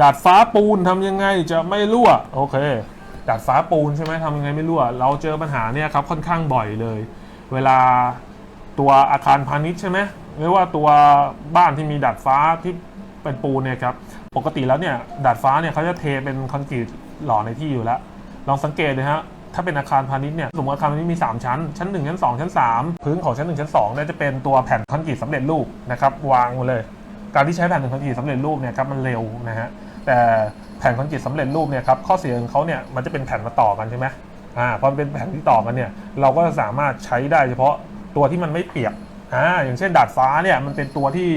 ดาดฟ้าปูนทำยังไงจะไม่รั่วโอเค ดาดฟ้าปูนใช่ไหมทำยังไงไม่รั่ว เราเจอปัญหาเนี่ยครับค่อนข้างบ่อยเลย เวลาตัวอาคารพาณิชย์ใช่ไหมหรือว่าตัวบ้านที่มีดาดฟ้าที่เป็นปูนเนี่ยครับปกติแล้วเนี่ยดาดฟ้าเนี่ยเขาจะเทเป็นคอนกรีตหล่อในที่อยู่แล้ว ลองสังเกตเลยฮะถ้าเป็นอาคารพาณิชย์เนี่ยสมมติอาคารพาณิชย์มี 3 ชั้น ชั้น 1 ชั้น 2 ชั้น 3 พื้นของชั้น 1 ชั้น2เนี่ยจะเป็นตัวแผ่นคอนกรีตสำเร็จรูปนะครับวางมาเลย การที่ใช้แผ่นคอนกรีตสำเร็จรูปเนี่ยครับมันเร็วนะฮะแต่แผ่นคอนกรีตสำเร็จรูปเนี่ยครับข้อเสียของเขาเนี่ยมันจะเป็นแผ่นมาต่อกันใช่ไหมอ่าพอเป็นแผ่นที่ต่อกันเนี่ยเราก็สามารถใช้ได้เฉพาะตัวที่มันไม่เปียกอ่าอย่างเช่นดาดฟ้าเนี่ยมันเป็นตัวที่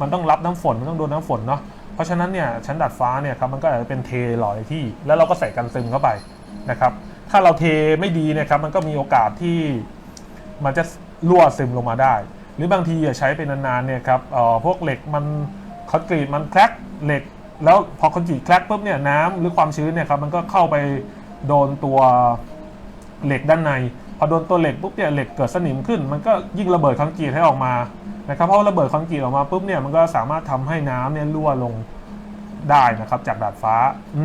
มันต้องรับน้ำฝนมันต้องโดนน้ำฝนเนาะเพราะฉะนั้นเนี่ยชั้นดาดฟ้าเนี่ยครับมันก็อาจจะเป็นเทหลอในที่ แล้วเราก็ใส่กันซึมเข้าไปนะครับถ้าเราเทไม่ดีเนะครับมันก็มีโอกาสที่มันจะรั่วซึมลงมาได้ หรือบางทีอะใช้เป็นานๆเนี่ยครับพวกเหล็กมันคอนกรีตมันแครกเหล็ก แล้วพอคอนกรีตแครกปุ๊บเนี่ยน้ำหรือความชื้นเนี่ยครับมันก็เข้าไปโดนตัวเหล็กด้านใน พอโดนตัวเหล็กปุ๊บเนี่ยเหล็กเกิดสนิมขึ้น มันก็ยิ่งระเบิดคอนกรีตให้ออกมานะครับเพราะระเบิดคอนกรีตออกมาปุ๊บเนี่ยมันก็สามารถทำให้น้ำเนี่ยรั่วลงได้นะครับจากดาดฟ้าอื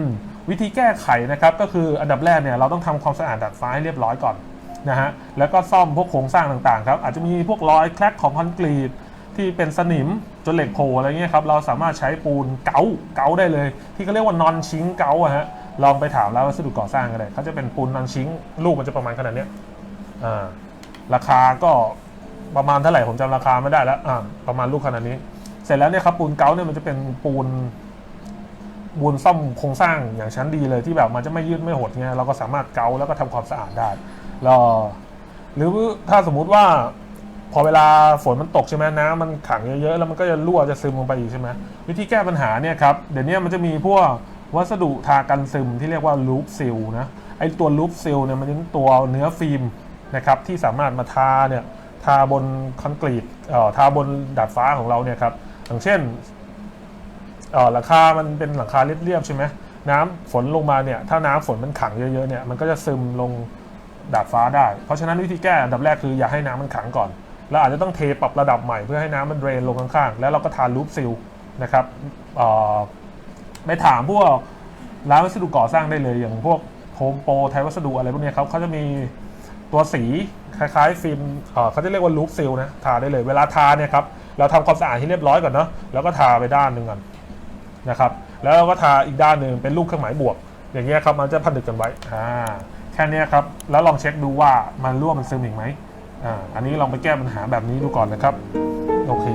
วิธีแก้ไขนะครับก็คืออันดับแรกเนี่ยเราต้องทำความสะอาดดาดฟ้าให้เรียบร้อยก่อน นะฮะแล้วก็ซ่อมพวกโครงสร้างต่างๆครับอาจจะมีพวกรอยแครกของคอนกรีตที่เป็นสนิมจนเหล็กโผล่อะไรเงี้ยครับเราสามารถใช้ปูนเกาเกาได้เลย ที่เขาเรียกว่านอนชิงเกาอะฮะลองไปถามแล้ววัสดุก่อสร้างกันเลยเขาจะเป็นปูนนอนชิงลูกมันจะประมาณขนาดเนี้ยอ่าราคาก็ประมาณเท่าไหร่ผมจำราคาไม่ได้แล้วอ่าประมาณลูกขนาดนี้ เสร็จแล้วเนี่ยครับปูนเกาเนี่ยมันจะเป็นปูนบูนซ่อมโครงสร้างอย่างชั้นดีเลยที่แบบมันจะไม่ยืดไม่หดเงี้ยเราก็สามารถเกาแล้วก็ทำความสะอาดได้ แล้วหรือถ้าสมมุติว่า พอเวลาฝนมันตกใช่ไหมน้ำมันขังเยอะๆ แล้วมันก็จะรั่วจะซึมลงไปอีกใช่ไหมวิธีแก้ปัญหาเนี่ยครับ เดี๋ยวนี้มันจะมีพวกวัสดุทากันซึมที่เรียกว่าลูปซิลนะไอตัวลูปซิลเนี่ยมันเป็นตัวเนื้อฟิล์มนะครับที่สามารถมาทาเนี่ยทาบนคอนกรีตเอ่อทาบนดาดฟ้าของเราเนี่ยครับอย่างเช่นเอ่อหลังคา มันเป็นหลังคาเรียบๆใช่ไหมน้ำฝนลงมาเนี่ยถ้าน้ำฝนมันขังเยอะๆเนี่ยมันก็จะซึมลง ดาดฟ้าได้ เพราะฉะนั้นวิธีแก้อันดับแรกคืออย่าให้น้ำมันขังก่อนแล้วอาจจะต้องเทปรับระดับใหม่เพื่อให้น้ำมันเดรนลงข้างๆ แล้วเราก็ทาลูปซิลนะครับไปถามพวกร้านวัสดุก่อสร้างได้เลยอย่างพวกโฮมโปรไทยวัสดุอะไรพวกนี้ครับเขาจะมีตัวสีคล้ายๆฟิล์มเขาจะเรียกว่าลูปซิลนะทาได้เลยเวลาทาเนี่ยครับเราทำความสะอาดให้เรียบร้อยก่อนเนาะแล้วก็ทาไปด้านหนึ่งก่อนนะครับแล้วเราก็ทาอีกด้านหนึ่งเป็นรูปเครื่องหมายบวก อย่างเงี้ยครับมันจะผนึกกันไว้อ่า ค่นี้ครับ แล้วลองเช็คดูว่ามันรั่วมันซึมอีกไหมอ่าอันนี้ลองไปแก้ปัญหาแบบนี้ดูก่อนนะครับ โอเค